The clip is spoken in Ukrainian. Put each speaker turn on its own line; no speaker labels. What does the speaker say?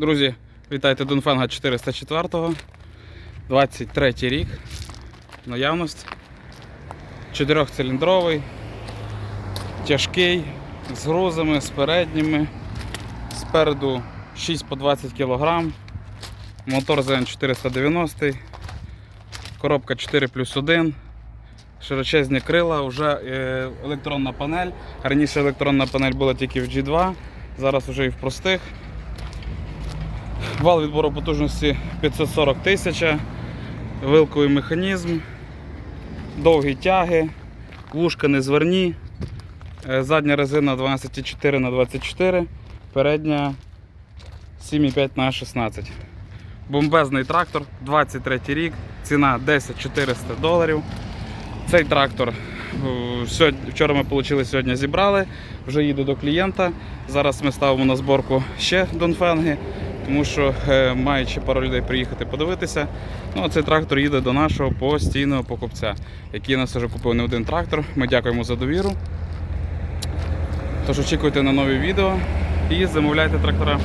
Друзі, вітайте Донфенга 404, 23 рік. Наявність. Чотирьохциліндровий, тяжкий, з грузами, з передніми. Спереду 6 по 20 кг. Мотор ЗН 490, коробка 4 плюс 1, широчезні крила, вже е, електронна панель. Раніше електронна панель була тільки в G2, зараз вже і в простих. Вал відбору потужності 540 тисяч, вилковий механізм, довгі тяги, вушка незверні, е, задня резина 12,4 на 24, передня 7,5 на 16. Бомбезний трактор, 23 рік, ціна 10 400 доларів. Цей трактор е, вчора ми отримали, сьогодні зібрали, вже їде до клієнта. Зараз ми ставимо на зборку ще Донфенги, тому що має ще пару людей приїхати подивитися. Ну, а цей трактор їде до нашого постійного покупця, який нас вже купив не один трактор. Ми дякуємо за довіру. Тож очікуйте на нові відео і замовляйте трактора.